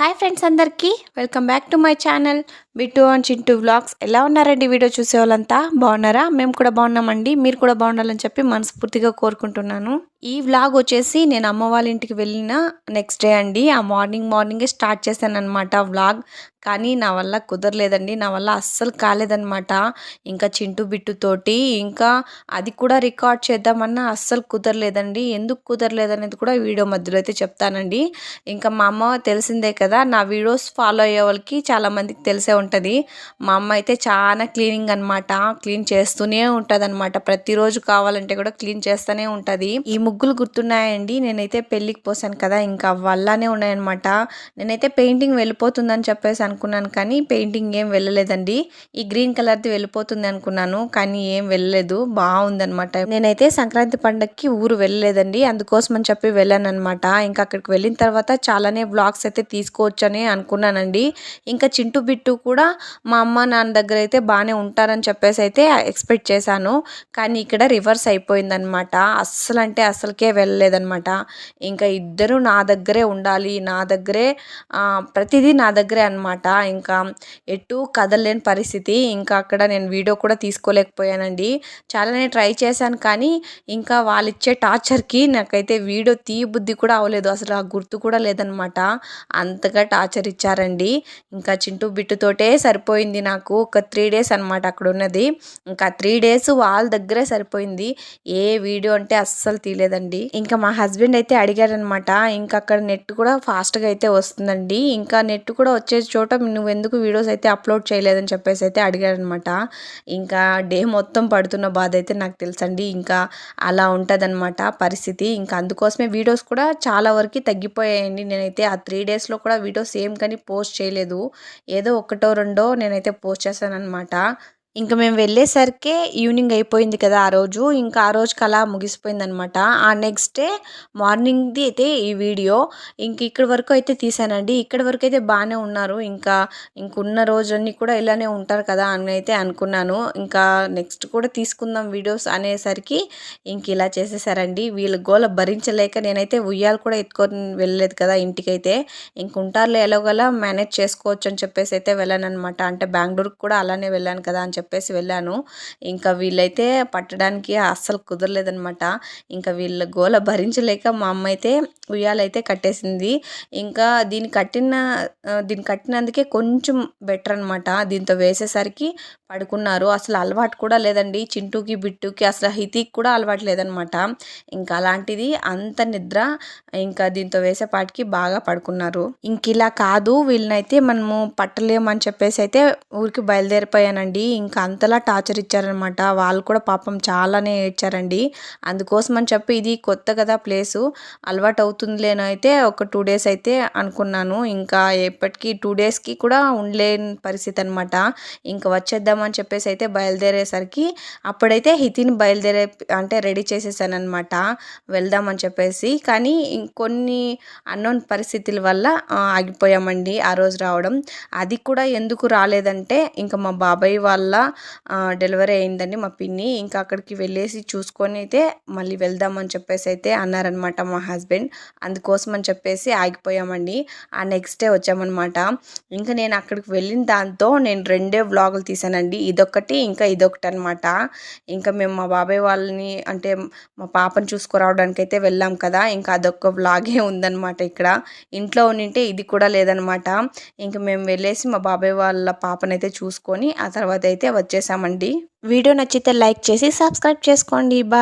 Hi friends అందరికీ. Welcome back to my channel. Bittu and Chintu vlogs ఎలా ఉన్నారండి? Video చూసే వాళ్ళంతా బాగున్నారా? మేము కూడా బాగున్నామండి. మీరు కూడా బాగుండాలని చెప్పి మనస్ఫూర్తిగా కోరుకుంటున్నాను. ఈ వ్లాగ్ వచ్చేసి నేను అమ్మ వాళ్ళ ఇంటికి వెళ్ళిన నెక్స్ట్ డే అండి. ఆ మార్నింగ్ మార్నింగే స్టార్ట్ చేశాను అనమాట వ్లాగ్ కానీ నా వల్ల కుదరలేదండి. నా వల్ల అస్సలు కాలేదనమాట ఇంకా చింటూ బిట్టుతోటి ఇంకా అది కూడా రికార్డ్ చేద్దామన్నా అస్సలు కుదరలేదండి. ఎందుకు కుదరలేదనేది కూడా వీడియో మధ్యలో అయితే చెప్తానండి. ఇంకా మా అమ్మ తెలిసిందే కదా నా వీడియోస్ ఫాలో అయ్యే వాళ్ళకి చాలామందికి తెలిసే ఉంటుంది. మా అమ్మ అయితే చాలా క్లీనింగ్ అనమాట క్లీన్ చేస్తూనే ఉంటుంది అనమాట ప్రతిరోజు కావాలంటే కూడా క్లీన్ చేస్తూనే ఉంటుంది. ఈ ముగ్గులు గుర్తున్నాయండి. నేనైతే పెళ్ళికి పోసాను కదా ఇంకా వల్లనే ఉన్నాయన్నమాట. నేనైతే పెయింటింగ్ వెళ్ళిపోతుందని చెప్పేసి అనుకున్నాను కానీ పెయింటింగ్ ఏం వెళ్ళలేదండి. ఈ గ్రీన్ కలర్ది వెళ్ళిపోతుంది అనుకున్నాను కానీ ఏం వెళ్ళలేదు. బాగుందనమాట నేనైతే సంక్రాంతి పండగకి ఊరు వెళ్ళలేదండి. అందుకోసం అని చెప్పి వెళ్ళానమాట ఇంకా అక్కడికి వెళ్ళిన తర్వాత చాలానే బ్లాగ్స్ అయితే తీసుకోవచ్చని అనుకున్నానండి. ఇంకా చింటూ బిట్టు కూడా మా అమ్మ నాన్న దగ్గర అయితే బాగానే ఉంటారని చెప్పేసి అయితే ఎక్స్పెక్ట్ చేశాను. కానీ ఇక్కడ రివర్స్ అయిపోయిందనమాట అస్సలు అంటే అసలుకే వెళ్ళలేదనమాట ఇంకా ఇద్దరు నా దగ్గరే ఉండాలి నా దగ్గరే ప్రతిదీ నా దగ్గరే అనమాట ఇంకా ఎటు కదలలేని పరిస్థితి. ఇంకా అక్కడ నేను వీడియో కూడా తీసుకోలేకపోయానండి. చాలానే ట్రై చేశాను కానీ ఇంకా వాళ్ళు ఇచ్చే టార్చర్కి నాకైతే వీడియో తీ బుద్ధి కూడా అవ్వలేదు. అసలు ఆ గుర్తు కూడా లేదనమాట అంతగా టార్చర్ ఇచ్చారండి. ఇంకా చింటూ బిట్టుతోటే సరిపోయింది నాకు. ఒక త్రీ డేస్ అనమాట అక్కడ ఉన్నది ఇంకా త్రీ డేస్ వాళ్ళ దగ్గరే సరిపోయింది. ఏ వీడియో అంటే అస్సలు తీయలేదండి ఇంకా మా హస్బెండ్ అయితే అడిగారనమాట ఇంకా అక్కడ నెట్ కూడా ఫాస్ట్గా అయితే వస్తుందండి. ఇంకా నెట్ కూడా వచ్చే చోట నువ్వు ఎందుకు వీడియోస్ అయితే అప్లోడ్ చేయలేదని చెప్పేసి అయితే అడిగారనమాట. ఇంకా డే మొత్తం పడుతున్న బాధ అయితే నాకు తెలుసండి. ఇంకా అలా ఉంటుందన్నమాట పరిస్థితి. ఇంకా అందుకోసమే వీడియోస్ కూడా చాలా వరకు తగ్గిపోయాయండి. నేనైతే ఆ త్రీ డేస్లో కూడా వీడియోస్ ఏం కానీ పోస్ట్ చేయలేదు. ఏదో ఒకటో రెండో నేనైతే పోస్ట్ చేశాను అనమాట ఇంకా మేము వెళ్ళేసరికి ఈవినింగ్ అయిపోయింది కదా ఆ రోజు. ఇంకా ఆ రోజుకి అలా ముగిసిపోయిందనమాట. ఆ నెక్స్ట్ డే మార్నింగ్ది అయితే ఈ వీడియో. ఇంక ఇక్కడ వరకు అయితే తీసానండి. ఇక్కడ వరకు అయితే బాగానే ఉన్నారు. ఇంకా ఇంకున్న రోజన్నీ కూడా ఇలానే ఉంటారు కదా అని అయితే అనుకున్నాను. ఇంకా నెక్స్ట్ కూడా తీసుకుందాం వీడియోస్ అనేసరికి ఇంక ఇలా చేసేసారండి. వీళ్ళ గోల భరించలేక నేనైతే ఉయ్యాలు కూడా ఎత్తుకొని వెళ్ళలేదు కదా ఇంటికైతే. ఇంక ఉంటారులే ఎలాగోలా మేనేజ్ చేసుకోవచ్చు అని చెప్పేసి అయితే వెళ్ళాను అనమాట అంటే బెంగళూరుకి కూడా అలానే వెళ్ళాను కదా అని చెప్పేసి వెళ్ళాను. ఇంకా వీళ్ళైతే పట్టడానికి అస్సలు కుదరలేదనమాట ఇంకా వీళ్ళ గోల భరించలేక మా అమ్మ అయితే ఉయ్యాలైతే కట్టేసింది. ఇంకా దీన్ని కట్టిన దీన్ని కట్టినందుకే కొంచెం బెటర్ అనమాట దీంతో వేసేసరికి పడుకున్నారు. అసలు అలవాటు కూడా లేదండి. చింటూకి బిట్టుకి అసలు హితికి కూడా అలవాటు లేదనమాట. ఇంకా అలాంటిది అంత నిద్ర ఇంకా దీంతో వేసేపాటికి బాగా పడుకున్నారు. ఇంక ఇలా కాదు వీళ్ళనైతే మనము పట్టలేమని చెప్పేసి అయితే ఊరికి బయలుదేరిపోయానండి. ఇంకా అంతలా టార్చర్ ఇచ్చారనమాట. వాళ్ళు కూడా పాపం చాలానే ఏడ్చారండి. అందుకోసం అని చెప్పి ఇది కొత్త కదా ప్లేసు. అలవాటు అవుతుందిలేనో అయితే ఒక టూ డేస్ అయితే అనుకున్నాను. ఇంకా ఎప్పటికీ టూ డేస్కి కూడా ఉండలేని పరిస్థితి అనమాట. ఇంకా వచ్చేద్దాం అని చెప్పేసి అయితే బయలుదేరేసరికి అప్పుడైతే హితిని బయలుదేరే అంటే రెడీ చేసేసానమాట వెళ్దామని చెప్పేసి. కానీ కొన్ని అన్నోన్ పరిస్థితుల వల్ల ఆగిపోయామండి ఆ రోజు రావడం. అది కూడా ఎందుకు రాలేదంటే ఇంకా మా బాబాయ్ వాళ్ళ డెలివరీ అయిందండి మా పిన్ని. ఇంకా అక్కడికి వెళ్ళేసి చూసుకొని అయితే మళ్ళీ వెళ్దామని చెప్పేసి అయితే అన్నారనమాట మా హస్బెండ్. అందుకోసం అని చెప్పేసి ఆగిపోయామండి. ఆ నెక్స్ట్ డే వచ్చామన్నమాట. ఇంకా నేను అక్కడికి వెళ్ళిన దాంతో నేను రెండే వ్లాగులు తీసానండి. అండి ఇదొకటి ఇంకా ఇదొకటి అనమాట ఇంకా మేము మా బాబాయ్ వాళ్ళని అంటే మా పాపను చూసుకురావడానికి అయితే వెళ్ళాం కదా. ఇంకా అదొక వ్లాగే ఉందనమాట ఇక్కడ. ఇంట్లో ఉండింటే ఇది కూడా లేదనమాట. ఇంకా మేము వెళ్ళేసి మా బాబాయ్ వాళ్ళ పాపనైతే చూసుకొని ఆ తర్వాత అయితే వచ్చేసామండి. వీడియో నచ్చితే లైక్ చేసి సబ్స్క్రైబ్ చేసుకోండి. బాయ్.